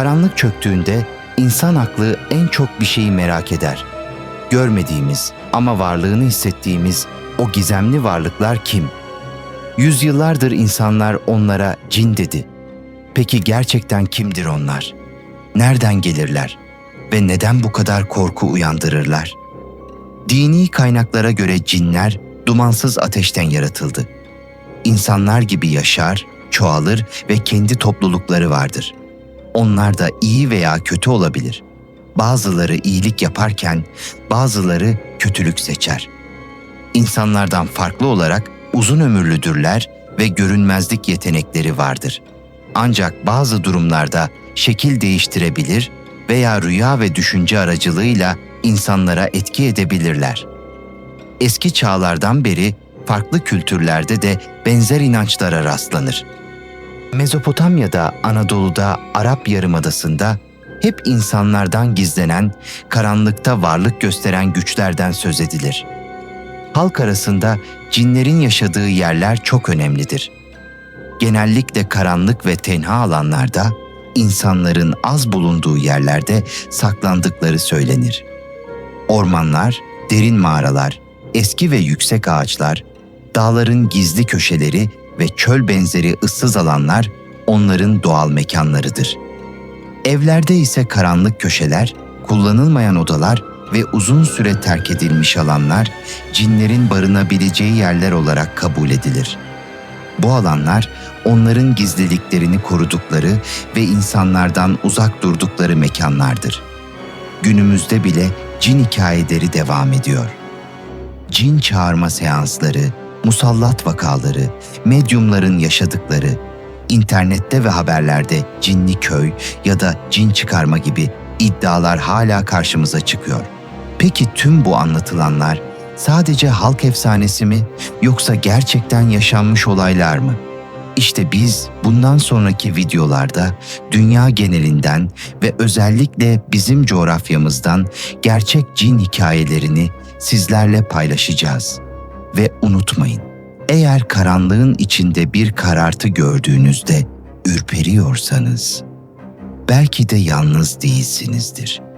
Karanlık çöktüğünde insan aklı en çok bir şeyi merak eder. Görmediğimiz ama varlığını hissettiğimiz o gizemli varlıklar kim? Yüzyıllardır insanlar onlara cin dedi. Peki gerçekten kimdir onlar? Nereden gelirler? Ve neden bu kadar korku uyandırırlar? Dini kaynaklara göre cinler dumansız ateşten yaratıldı. İnsanlar gibi yaşar, çoğalır ve kendi toplulukları vardır. Onlar da iyi veya kötü olabilir. Bazıları iyilik yaparken bazıları kötülük seçer. İnsanlardan farklı olarak uzun ömürlüdürler ve görünmezlik yetenekleri vardır. Ancak bazı durumlarda şekil değiştirebilir veya rüya ve düşünce aracılığıyla insanlara etki edebilirler. Eski çağlardan beri farklı kültürlerde de benzer inançlara rastlanır. Mezopotamya'da, Anadolu'da, Arap Yarımadası'nda hep insanlardan gizlenen, karanlıkta varlık gösteren güçlerden söz edilir. Halk arasında cinlerin yaşadığı yerler çok önemlidir. Genellikle karanlık ve tenha alanlarda, insanların az bulunduğu yerlerde saklandıkları söylenir. Ormanlar, derin mağaralar, eski ve yüksek ağaçlar, dağların gizli köşeleri ve çöl benzeri ıssız alanlar onların doğal mekanlarıdır. Evlerde ise karanlık köşeler, kullanılmayan odalar ve uzun süre terk edilmiş alanlar cinlerin barınabileceği yerler olarak kabul edilir. Bu alanlar onların gizliliklerini korudukları ve insanlardan uzak durdukları mekanlardır. Günümüzde bile cin hikayeleri devam ediyor. Cin çağırma seansları, musallat vakaları, medyumların yaşadıkları, internette ve haberlerde cinli köy ya da cin çıkarma gibi iddialar hala karşımıza çıkıyor. Peki tüm bu anlatılanlar sadece halk efsanesi mi yoksa gerçekten yaşanmış olaylar mı? İşte biz bundan sonraki videolarda dünya genelinden ve özellikle bizim coğrafyamızdan gerçek cin hikayelerini sizlerle paylaşacağız. Ve unutmayın, eğer karanlığın içinde bir karartı gördüğünüzde ürperiyorsanız belki de yalnız değilsinizdir.''